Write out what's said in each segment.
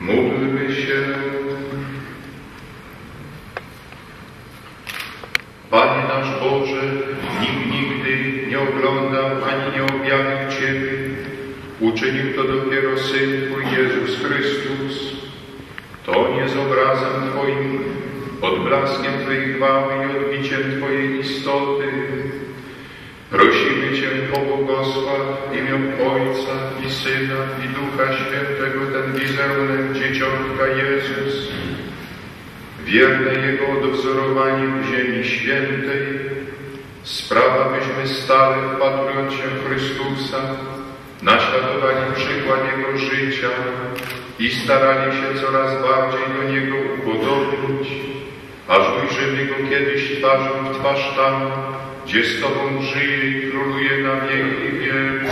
Módlmy się. Panie nasz Boże, nikt nigdy nie oglądał ani nie objawił Ciebie. Uczynił to dopiero Syn Twój Jezus Chrystus. To nie z obrazem Twoim, odblaskiem Twojej chwały i odbiciem Twojej istoty. Prosimy Cię, pobłogosław w imię Ojca i Syna i Ducha Świętego ten wizerunek Dzieciątka Jezus, wierne Jego odwzorowanie w ziemi świętej, sprawa byśmy stale wpatrując się w Chrystusa, naśladowali przykład Jego życia i starali się coraz bardziej do Niego upodobnić, aż ujrzymy Go kiedyś twarzą w twarz tam, gdzie z Tobą żyje i króluje na wieki wieków.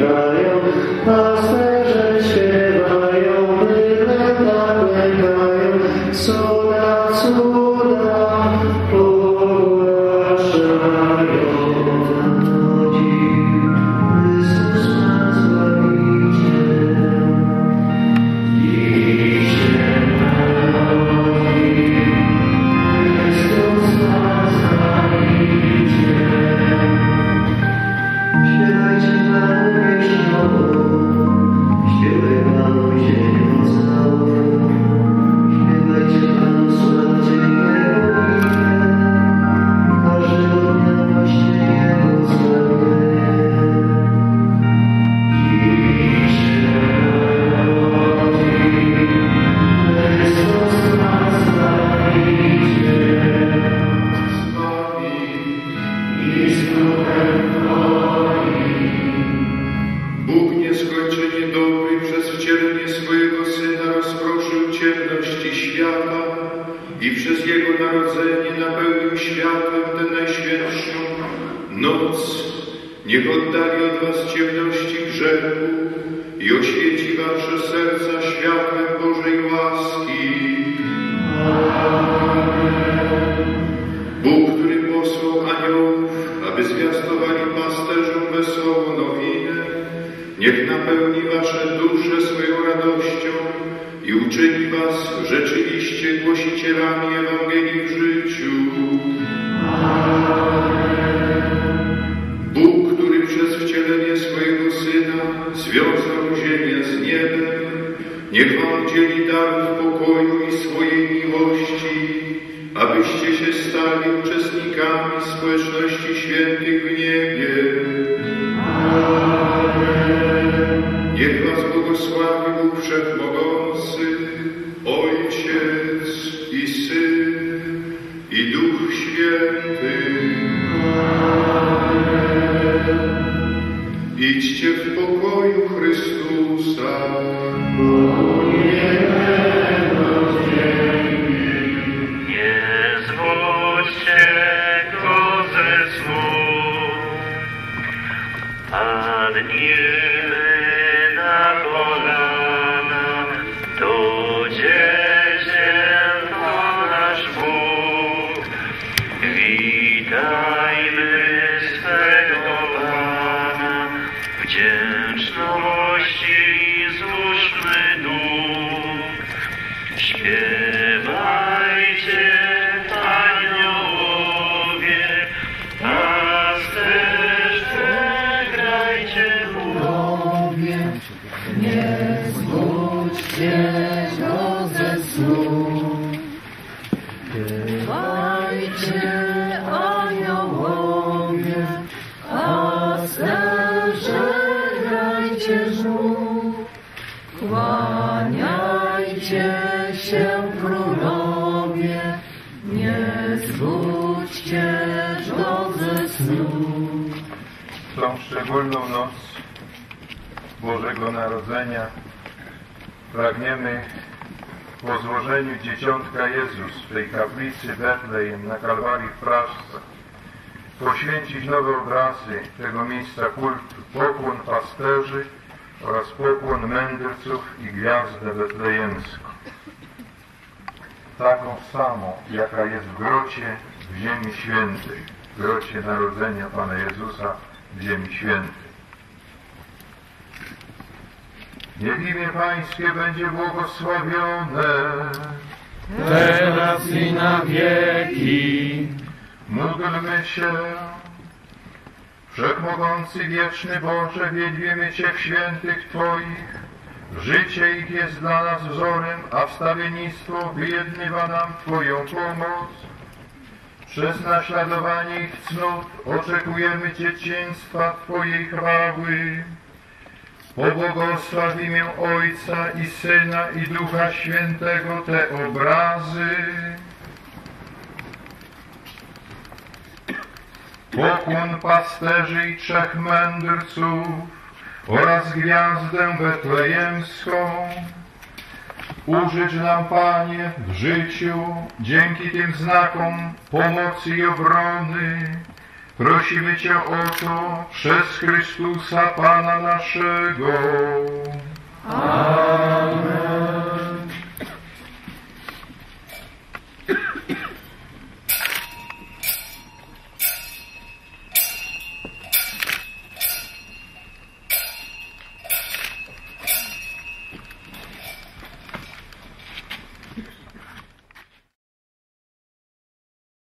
Israel, a Niech oddali od Was ciemności grzechu i oświeci Wasze serca światłem Bożej łaski. Bóg, który posłał aniołów, aby zwiastowali pasterzom wesołą nowinę, niech napełni wasze dusze swoją radością i uczyni was rzeczywiście głosicielami Ewangelii w życiu. Przez wcielenie swojego Syna związał ziemię z niebem, niech wam udzieli darów pokoju i swojej miłości, abyście się stali uczestnikami społeczności świętych w niebie. Padnijmy na kolana, tu się Pan nasz Bóg. Witajmy swego Pana, wdzięczności złóżmy dół. Śpiew grajcie żółw. Kłaniajcie się królowie, nie zbudźcie go snu. tą szczególną noc Bożego Narodzenia pragniemy po złożeniu Dzieciątka Jezus w tej kaplicy Betlejem na Kalwarii w Praszce poświęcić nowe obrazy tego miejsca kultu, pokłon pasterzy oraz pokłon mędrców i gwiazdę betlejemską. Taką samą, jaka jest w grocie w Ziemi Świętej, w grocie narodzenia Pana Jezusa w Ziemi Świętej. Niech imię Pańskie będzie błogosławione. teraz i na wieki. Módlmy się. Wszechmogący, wieczny Boże, wiedźmiemy Cię w świętych Twoich. Życie ich jest dla nas wzorem, a wstawiennictwo wyjednywa nam Twoją pomoc. Przez naśladowanie ich cnót oczekujemy dzieciństwa Twojej chwały. Pobłogosław imię Ojca i Syna i Ducha Świętego te obrazy. Pokłon pasterzy i trzech mędrców oraz gwiazdę betlejemską. Użycz nam, Panie, w życiu dzięki tym znakom pomocy i obrony. Prosimy Cię o to przez Chrystusa Pana naszego. Amen.